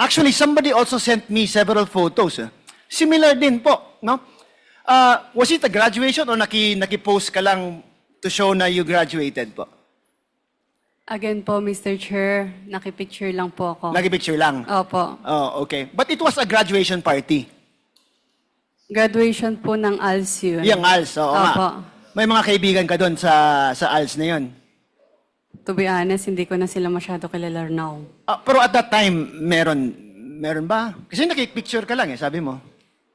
Actually, somebody also sent me several photos. eh. Similar din po, no? Uh, was it a graduation or naki, naki-post ka lang to show na you graduated po? Again po, Mr. Chair, nakipicture lang po ako. Naki-picture lang? Opo. Oh, okay. But it was a graduation party. Graduation po ng ALS yun. Yung ALS, oo nga. Opo. May mga kaibigan ka doon sa, sa ALS na yun. To be honest, hindi ko na sila masyado kilala now. Ah, pero at that time, meron, meron ba? Kasi nakipicture ka lang eh, sabi mo.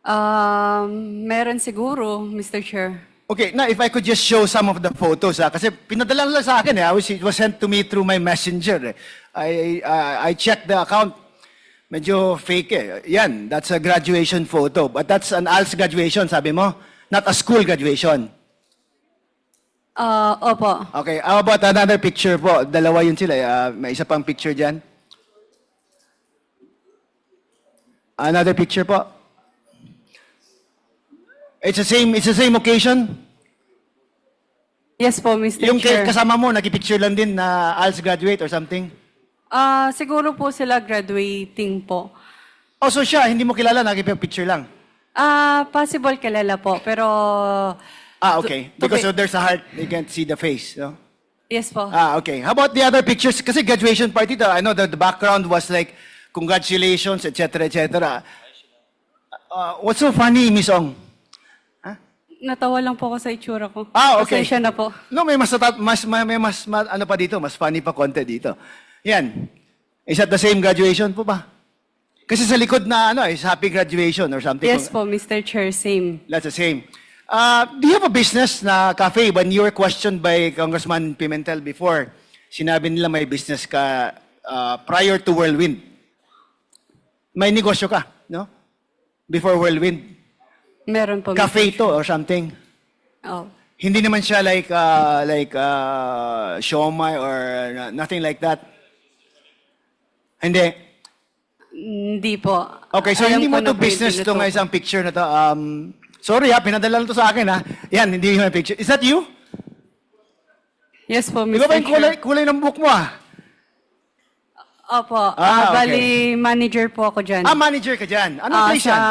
Um, meron siguro, Mr. Chair. Okay, now if I could just show some of the photos ha, kasi pinadala lang sa akin eh. I was, it was sent to me through my messenger. Eh. I, I, I checked the account. Medyo fake eh. Yan, that's a graduation photo. But that's an ALS graduation, sabi mo. Not a school graduation. Ah, opo. Okay, how about another picture po? Dalawa yun sila. eh. Ah, may isa pang picture dyan. Another picture po. It's the same, it's the same occasion. Yes po, Mr. Yung kay- Chair. kasama mo, nakipicture lang din na ALS graduate or something? Ah, siguro po sila graduating po. Oh, so siya, hindi mo kilala, nakipicture lang. Ah, possible kilala po, pero... Ah, okay. To- to Because be- so there's a heart, you can't see the face. No? Yes po. Ah, okay. How about the other pictures? Kasi graduation party, the, I know the, the background was like, congratulations, etc., etc. Uh, what's so funny, Miss Ong? Natawa lang po ako sa itsura ko. Ah, okay. Pasensya na po. No, may mas, mas, may, may mas, ma- ano pa dito, mas funny pa konti dito. Yan. Is that the same graduation po ba? Kasi sa likod na, ano, is happy graduation or something. Yes po, Mr. Chair, same. That's the same. Uh, do you have a business na cafe? When you were questioned by Congressman Pimentel before, sinabi nila may business ka uh, prior to Whirlwind. May negosyo ka, no? Before Whirlwind. Meron po. Cafe to or something. Oh. Hindi naman siya like uh, like uh, siomai or nothing like that. Hindi. Hindi po. Okay, so Alam hindi mo to business ko. isang picture na to. Um, sorry ha, pinadala lang to sa akin ha. Yan, hindi yung picture. Is that you? Yes po, Mr. ba ba yung kulay, Chair. kulay ng book mo ah? Opo. Ah, Ah, okay. Bali, manager po ako dyan. Ah, manager ka dyan. Anong Ah, place sa yan?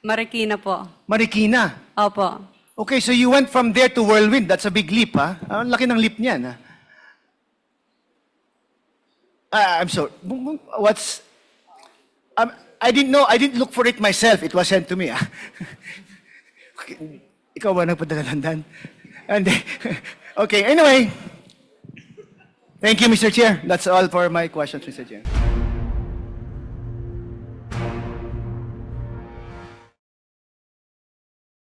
Marikina po. Marikina. Opo. Okay, so you went from there to Whirlwind. That's a big leap ha. Ah, Ang laki ng leap niyan ha. Ah, I'm sorry. What's... Um, I didn't know, I didn't look for it myself. It was sent to me ah. Ikaw ba nagpadala landan? And okay, anyway. Thank you, Mr. Chair. That's all for my questions, Mr. Chair.